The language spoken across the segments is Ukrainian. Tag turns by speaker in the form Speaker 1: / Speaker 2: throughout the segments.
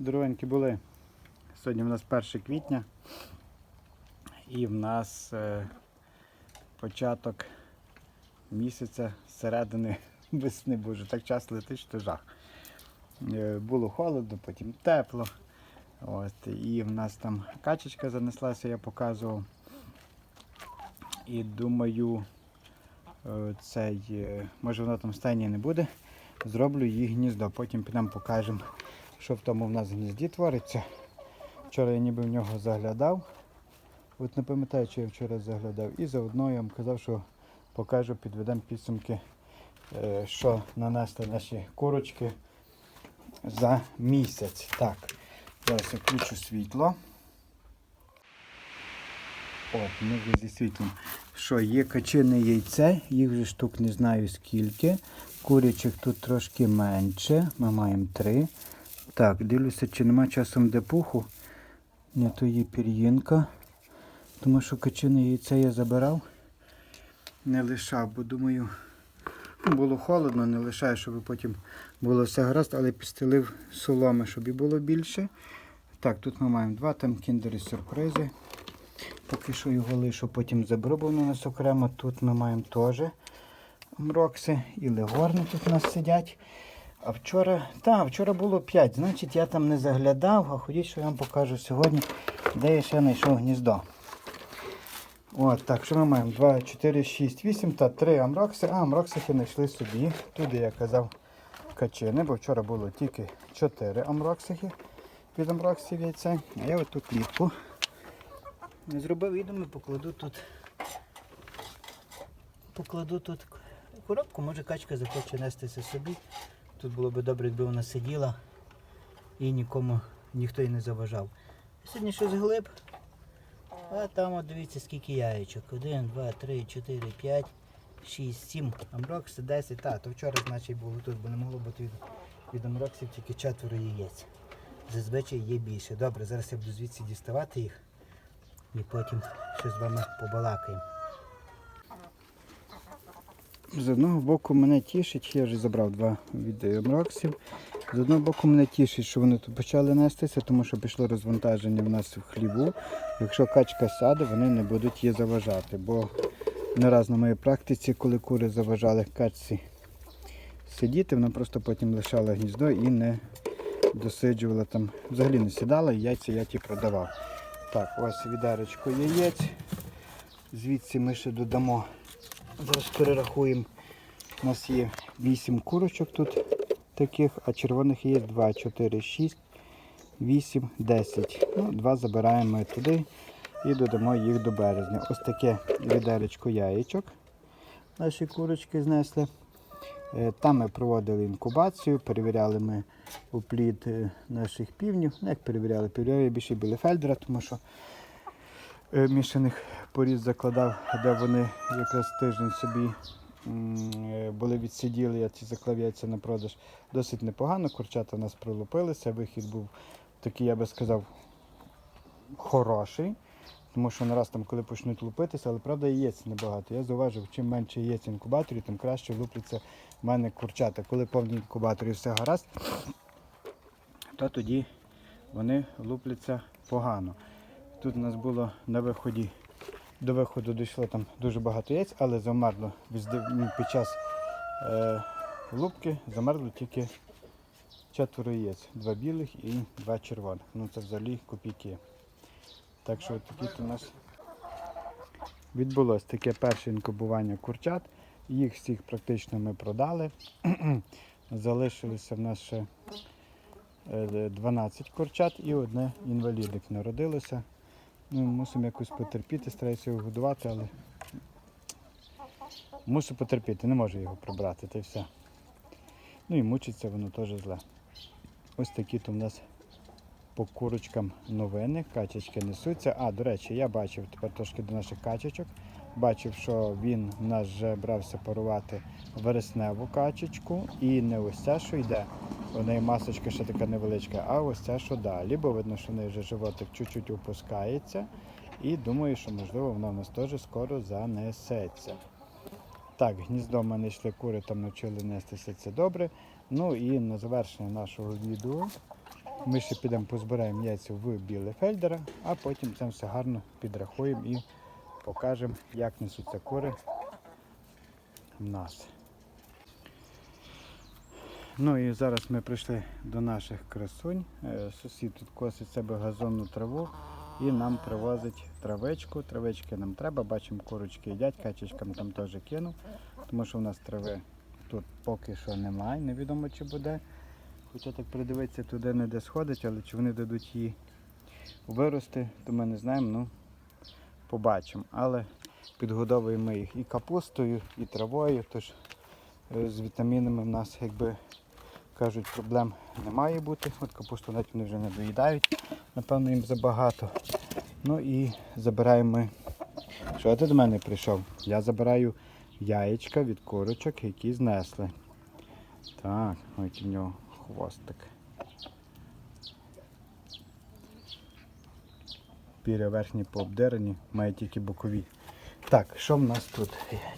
Speaker 1: Дорогенькі були. Сьогодні в нас 1 квітня і в нас е, початок місяця середини весни, боже, так час летить, що жах. Е, було холодно, потім тепло. От, і в нас там качечка занеслася, я показував. І думаю, е, цей, може воно там стайні не буде. Зроблю їй гніздо, потім підемо покажемо, що в тому в нас гнізді твориться. Вчора я ніби в нього заглядав. От не пам'ятаю, чи я вчора заглядав. І заодно я вам казав, що покажу, підведемо підсумки, е, що нанесли наші курочки за місяць. Так, зараз я включу світло. От, ми вже зі світлом. Що, є качине яйце, їх вже штук не знаю скільки. Курячих тут трошки менше. Ми маємо три. Так, дивлюся, чи нема часом де пуху. Не то є пір'їнка. Тому що качине яйце я забирав. Не лишав, бо думаю, ну, було холодно, не лишаю, щоб потім було все гаразд, але підстелив соломи, щоб і було більше. Так, тут ми маємо два там кіндери сюрпризи. Поки що його лишу, потім заберу, бо у нас окремо. Тут ми маємо теж мрокси і легорни тут у нас сидять. А вчора, та, вчора було 5, значить я там не заглядав, а ходіть, що я вам покажу сьогодні, де я ще знайшов гніздо. От, так, що ми маємо? 2, 4, 6, 8 та 3 амрокси. А, амроксики знайшли собі. Туди я казав качини, бо вчора було тільки 4 амроксики від амроксів яйця. А я оту клітку зробив і думаю, покладу тут. Покладу тут коробку, може качка захоче нестися собі. Тут було б добре, якби вона сиділа і нікому ніхто їй не заважав. Сьогодні щось глиб. А там от дивіться скільки яєчок. 1, 2, 3, 4, 5, 6, 7 амрокси, 10. Та, то вчора значить було тут, бо не могло бути від, від амроксів тільки четверо яєць. Зазвичай є більше. Добре, зараз я буду звідси діставати їх і потім ще з вами побалакаємо. З одного боку мене тішить, я вже забрав два від. З одного боку мене тішить, що вони тут почали нестися, тому що пішло розвантаження в нас в хліву. Якщо качка сяде, вони не будуть її заважати. Бо не раз на моїй практиці, коли кури заважали качці сидіти, вона просто потім лишала гніздо і не досиджувала там. Взагалі не сідала, яйця я ті продавав. Так, ось відеречко яєць. Звідси ми ще додамо. Зараз перерахуємо. У нас є 8 курочок тут таких, а червоних є 2, 4, 6, 8, 10. Ну, Два забираємо ми туди і додамо їх до березня. Ось таке відеречко яєчок. Наші курочки знесли. Е, Там ми проводили інкубацію, перевіряли ми уплід е, наших півнів. Ну, як перевіряли? Перевіряли більше білефельдера, тому що е, мішаних поріз закладав, де вони якраз тиждень собі е, були відсиділи, я ці заклав яйця на продаж. Досить непогано, курчата в нас пролупилися, вихід був такий, я би сказав, хороший. Тому що нараз там, коли почнуть лупитися, але правда яєць небагато. Я зауважив, чим менше яєць в інкубаторі, тим краще лупляться в мене курчата. Коли повні інкубаторі все гаразд, то тоді вони лупляться погано. Тут у нас було на виході, до виходу дійшло там дуже багато яєць, але замерло під час е, лупки замерло тільки четверо яєць. Два білих і два червоних. Ну це взагалі копійки. Так що такі у нас відбулося таке перше інкубування курчат. Їх всіх практично ми продали. Залишилося в нас ще е, 12 курчат і одне інвалідик народилося. Ну, мусимо якось потерпіти, стараюся його годувати, але мушу потерпіти, не можу його прибрати, та й все. Ну і мучиться воно теж зле. Ось такі то в нас по курочкам новини, качечки несуться. А, до речі, я бачив тепер трошки до наших качечок. Бачив, що він в нас вже брався парувати вересневу качечку. І не ось ця, що йде. У неї масочка ще така невеличка, а ось ця, що далі, бо видно, що в неї вже животик чуть-чуть опускається. І думаю, що можливо вона в нас теж скоро занесеться. Так, гніздо в мене йшли кури, там навчили нестися це добре. Ну і на завершення нашого відео Ми ще підемо позбираємо яйця в Білефельдера, а потім це все гарно підрахуємо і покажемо, як несуться кури в нас. Ну і зараз ми прийшли до наших красунь. Е, Сусід тут косить себе газонну траву і нам привозить травичку. Травички нам треба, бачимо, курочки їдять, качечкам там теж кинув, тому що в нас трави тут поки що немає, невідомо чи буде. Хоча так придивитися туди не де сходить, але чи вони дадуть її вирости, то ми не знаємо, ну побачимо. Але підгодовуємо їх і капустою, і травою, тож е, з вітамінами в нас, якби кажуть, проблем не має бути. От капусту навіть вони вже не доїдають, напевно, їм забагато. Ну і забираємо ми. Що ти до мене прийшов? Я забираю яєчка від курочок, які знесли. Так, ось у нього хвостик. Піря верхні пообдерені, має тільки бокові. Так, що в нас тут?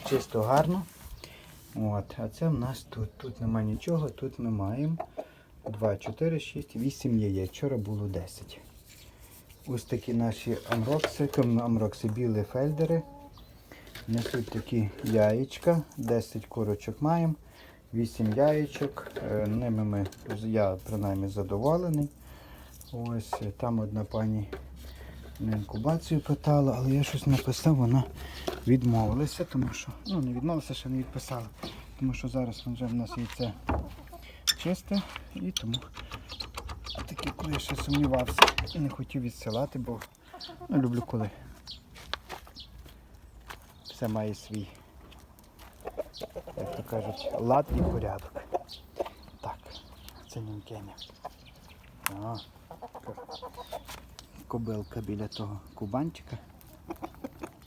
Speaker 1: Чисто гарно. От, а це в нас тут. Тут немає нічого, тут ми маємо 2, 4, 6, 8 яєць. Вчора було 10. Ось такі наші амрокси, амрокси білі фельдери. Несуть такі яєчка, 10 курочок маємо, 8 яєчок. Е, Ними ми, я принаймні задоволений. Ось там одна пані на інкубацію питала, але я щось написав, вона відмовилася, тому що, ну не відмовилася, ще не відписала. Тому що зараз вже в нас яйце чисте і тому такі, коли я ще сумнівався і не хотів відсилати, бо ну, люблю коли все має свій, як то кажуть, лад і порядок. Так, це нінкеня. Кобилка біля того кубанчика.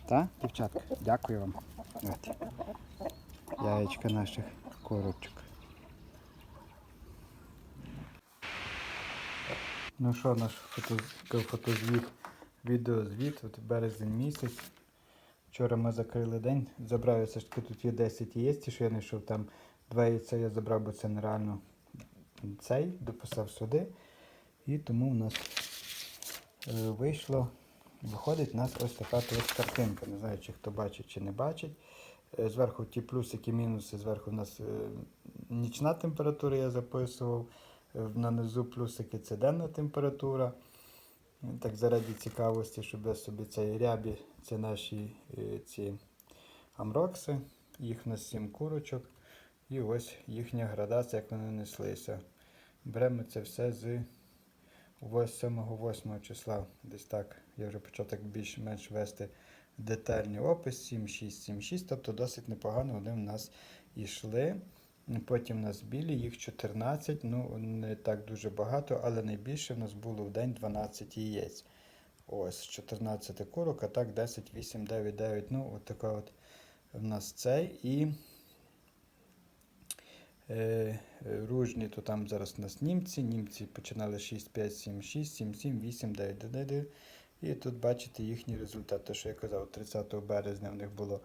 Speaker 1: Та, дівчатка, дякую вам. От. Яєчка наших корочок. Ну що, наш фото, фотозвіт, відеозвіт, от березень місяць. Вчора ми закрили день, забрав я все ж таки тут є 10 яєць, що я знайшов там два яйця я забрав, бо це нереально цей, дописав сюди. І тому в нас вийшло, виходить у нас ось така ось картинка. Не знаю, чи хто бачить, чи не бачить. Е, Зверху ті плюсики, мінуси, зверху у нас е, нічна температура, я записував. Е, На низу плюсики це денна температура. Так заради цікавості, щоб я собі цей рябі, це наші е, ці амрокси, їх у нас 7 курочок. І ось їхня градація, як вони неслися. Беремо це все з 7-8 числа. Десь так. Я вже почав так більш-менш вести детальний опис 7-6, 7-6, тобто досить непогано вони в нас йшли. Потім у нас білі, їх 14, ну не так дуже багато, але найбільше в нас було в день 12 яєць. Ось 14 курок, а так 10, 8, 9, 9. Ну, от така от в нас цей. І ружні, то там зараз у нас німці. Німці починали 6, 5, 7, 6, 7, 7, 8, 9, 9, 9. І тут бачите їхній результат. Те, що я казав, 30 березня в них було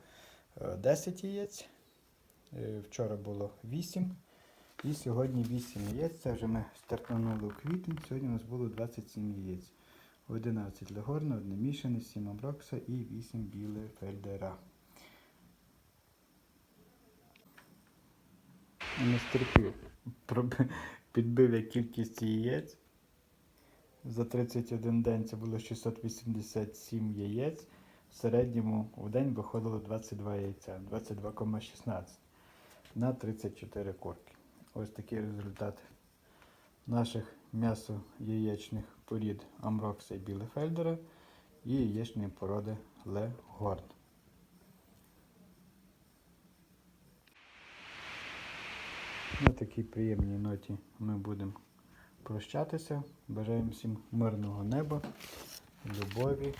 Speaker 1: е, 10 яєць. Е, Вчора було 8. І сьогодні 8 яєць. Це вже ми стартанули у квітень. Сьогодні у нас було 27 яєць. 11 легорна, 1 мішане, 7 аброкса і 8 біле Не стерпів. Підбив я кількість яєць. За 31 день це було 687 яєць. В середньому в день виходило 22 яйця, 22,16 на 34 курки. Ось такий результат наших м'ясо-яєчних порід Амрокса і Білефельдера і яєчної породи Легорн. На такій приємній ноті ми будемо прощатися. Бажаємо всім мирного неба, любові,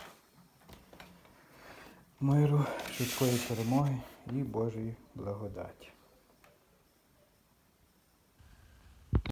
Speaker 1: миру, швидкої перемоги і Божої благодаті.